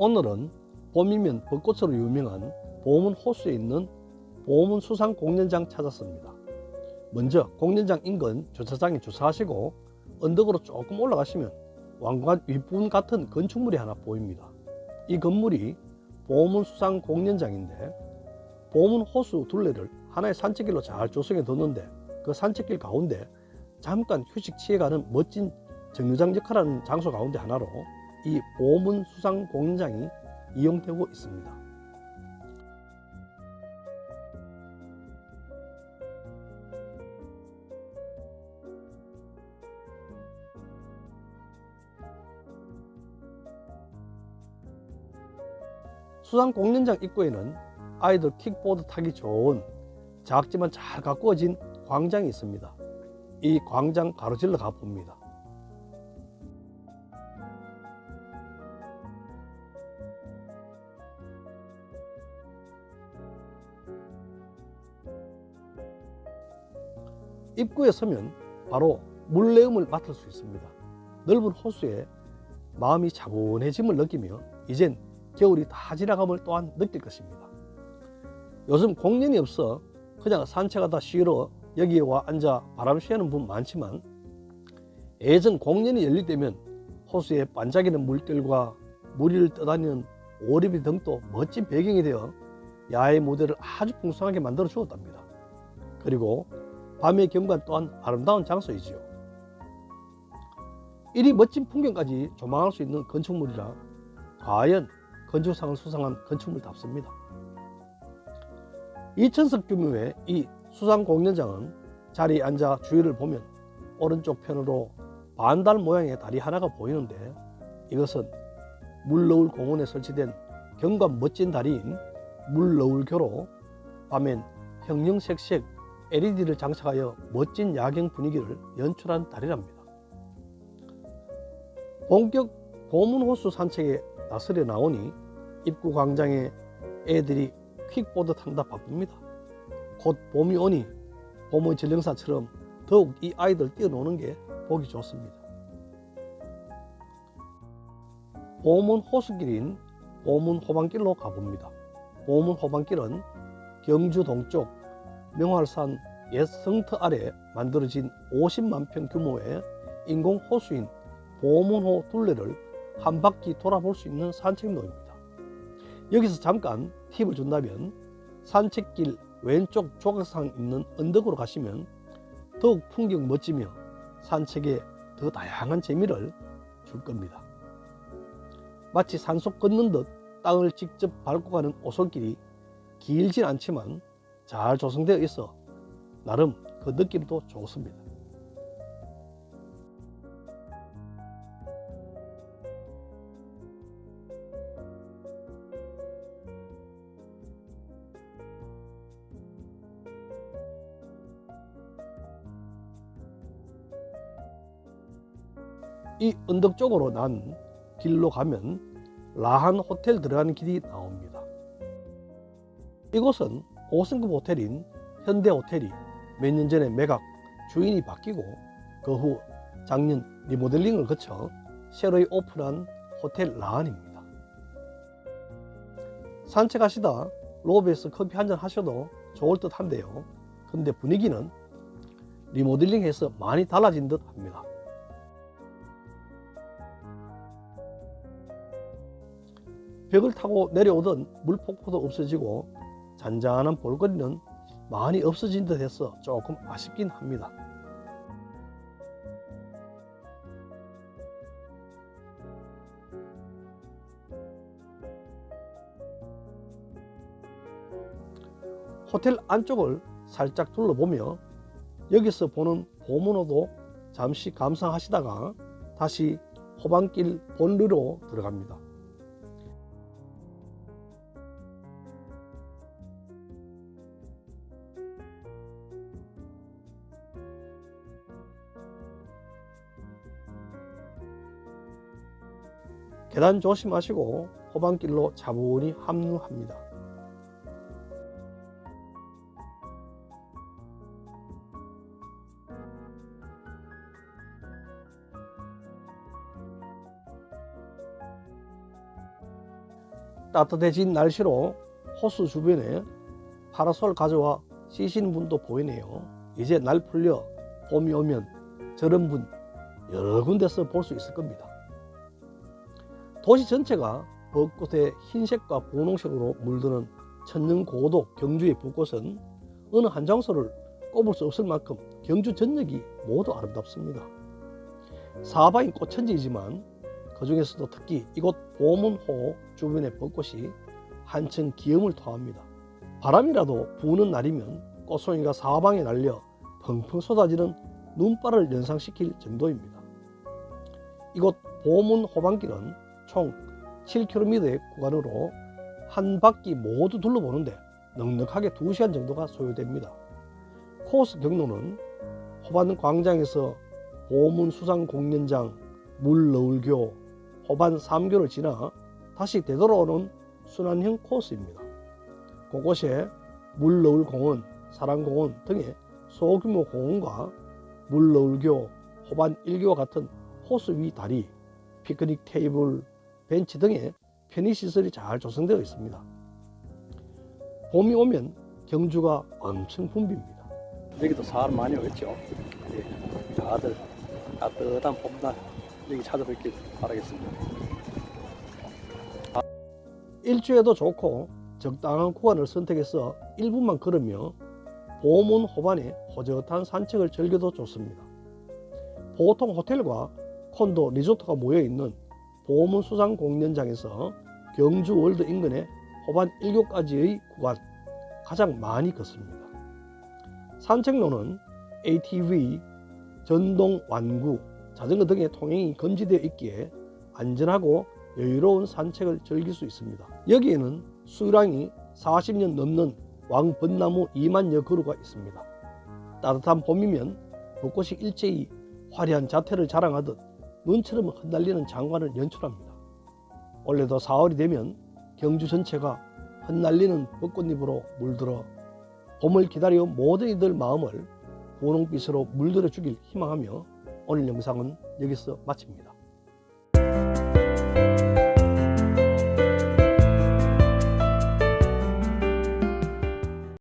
오늘은 봄이면 벚꽃으로 유명한 보문 호수에 있는 보문 수상 공연장 찾았습니다. 먼저 공연장 인근 주차장에 주차하시고 언덕으로 조금 올라가시면 왕관 윗부분 같은 건축물이 하나 보입니다. 이 건물이 보문 수상 공연장인데 보문 호수 둘레를 하나의 산책길로 잘 조성해 뒀는데 그 산책길 가운데 잠깐 휴식 취해가는 멋진 정류장 역할하는 장소 가운데 하나로 이 보문 수상 공연장이 이용되고 있습니다. 수상 공연장 입구에는 아이들 킥보드 타기 좋은 작지만 잘 가꾸어진 광장이 있습니다. 이 광장 가로질러 가봅니다. 입구에 서면 바로 물내음을 맡을 수 있습니다. 넓은 호수에 마음이 차분해짐을 느끼며 이젠 겨울이 다 지나감을 또한 느낄 것입니다. 요즘 공연이 없어 그냥 산책하다 쉬러 여기에 와 앉아 바람 쐬는 분 많지만 예전 공연이 열릴 때면 호수에 반짝이는 물결과 무리를 떠다니는 오리비 등도 멋진 배경이 되어 야외 무대를 아주 풍성하게 만들어 주었답니다. 그리고 밤의 경관 또한 아름다운 장소이지요. 이리 멋진 풍경까지 조망할 수 있는 건축물이라 과연 건축상을 수상한 건축물답습니다. 2천석 규모의 이 수상 공연장은 자리에 앉아 주위를 보면 오른쪽 편으로 반달 모양의 다리 하나가 보이는데 이것은 물너울 공원에 설치된 경관 멋진 다리인 물너울교로 밤엔 형형색색 LED를 장착하여 멋진 야경 분위기를 연출한 다리랍니다. 본격 보문호수 산책에 나서려 나오니 입구 광장에 애들이 퀵보드 탄다 바쁩니다. 곧 봄이 오니 봄의 전령사처럼 더욱 이 아이들 뛰어노는 게 보기 좋습니다. 보문 호수길인 보문 호반길로 가봅니다. 보문 호반길은 경주 동쪽 명활산 옛 성터 아래 만들어진 50만 평 규모의 인공 호수인 보문호 둘레를 한 바퀴 돌아볼 수 있는 산책로입니다. 여기서 잠깐 팁을 준다면 산책길 왼쪽 조각상 있는 언덕으로 가시면 더욱 풍경 멋지며 산책에 더 다양한 재미를 줄 겁니다. 마치 산속 걷는 듯 땅을 직접 밟고 가는 오솔길이 길진 않지만 잘 조성되어 있어 나름 그 느낌도 좋습니다. 이 언덕 쪽으로 난 길로 가면 라한 호텔 들어가는 길이 나옵니다. 이곳은 5성급 호텔인 현대 호텔이 몇 년 전에 매각 주인이 바뀌고 그 후 작년 리모델링을 거쳐 새로이 오픈한 호텔 라한입니다. 산책하시다 로비에서 커피 한 잔 하셔도 좋을 듯 한데요. 근데 분위기는 리모델링해서 많이 달라진 듯 합니다. 벽을 타고 내려오던 물폭포도 없어지고 잔잔한 볼거리는 많이 없어진 듯 해서 조금 아쉽긴 합니다. 호텔 안쪽을 살짝 둘러보며 여기서 보는 보문호도 잠시 감상하시다가 다시 호반길 본루로 들어갑니다. 계단 조심하시고 호반길로 차분히 합류합니다. 따뜻해진 날씨로 호수 주변에 파라솔 가져와 쉬시는 분도 보이네요. 이제 날 풀려 봄이 오면 저런 분 여러 군데서 볼 수 있을 겁니다. 도시 전체가 벚꽃의 흰색과 분홍색으로 물드는 천년 고도 경주의 벚꽃은 어느 한 장소를 꼽을 수 없을 만큼 경주 전역이 모두 아름답습니다. 사방이 꽃천지이지만 그 중에서도 특히 이곳 보문호 주변의 벚꽃이 한층 기염을 토합니다. 바람이라도 부는 날이면 꽃송이가 사방에 날려 펑펑 쏟아지는 눈발을 연상시킬 정도입니다. 이곳 보문 호반길은 총 7km의 구간으로 한 바퀴 모두 둘러보는데 넉넉하게 2시간 정도가 소요됩니다. 코스 경로는 호반 광장에서 보문 수상 공연장, 물너울교, 호반 3교를 지나 다시 되돌아오는 순환형 코스입니다. 곳곳에 물너울 공원, 사랑공원 등의 소규모 공원과 물너울교, 호반 1교와 같은 호수 위 다리, 피크닉 테이블, 벤치 등의 편의시설이 잘 조성되어 있습니다. 봄이 오면 경주가 엄청 붐빕니다. 여기도 사람 많이 오겠죠. 네, 다들 따뜻한 봄날 여기 찾아뵙길 바라겠습니다. 아, 일주에도 좋고 적당한 구간을 선택해서 1분만 걸으며 보문 호반의 호젓한 산책을 즐겨도 좋습니다. 보통 호텔과 콘도, 리조트가 모여 있는 보문 수상 공연장에서 경주 월드 인근의 호반 1교까지의 구간 가장 많이 걷습니다. 산책로는 ATV, 전동 완구, 자전거 등의 통행이 금지되어 있기에 안전하고 여유로운 산책을 즐길 수 있습니다. 여기에는 수량이 40년 넘는 왕벚나무 2만여 그루가 있습니다. 따뜻한 봄이면 벚꽃이 일제히 화려한 자태를 자랑하듯 눈처럼 흩날리는 장관을 연출합니다. 올해도 4월이 되면 경주 전체가 흩날리는 벚꽃잎으로 물들어 봄을 기다려 모든 이들 마음을 분홍빛으로 물들어 주길 희망하며 오늘 영상은 여기서 마칩니다.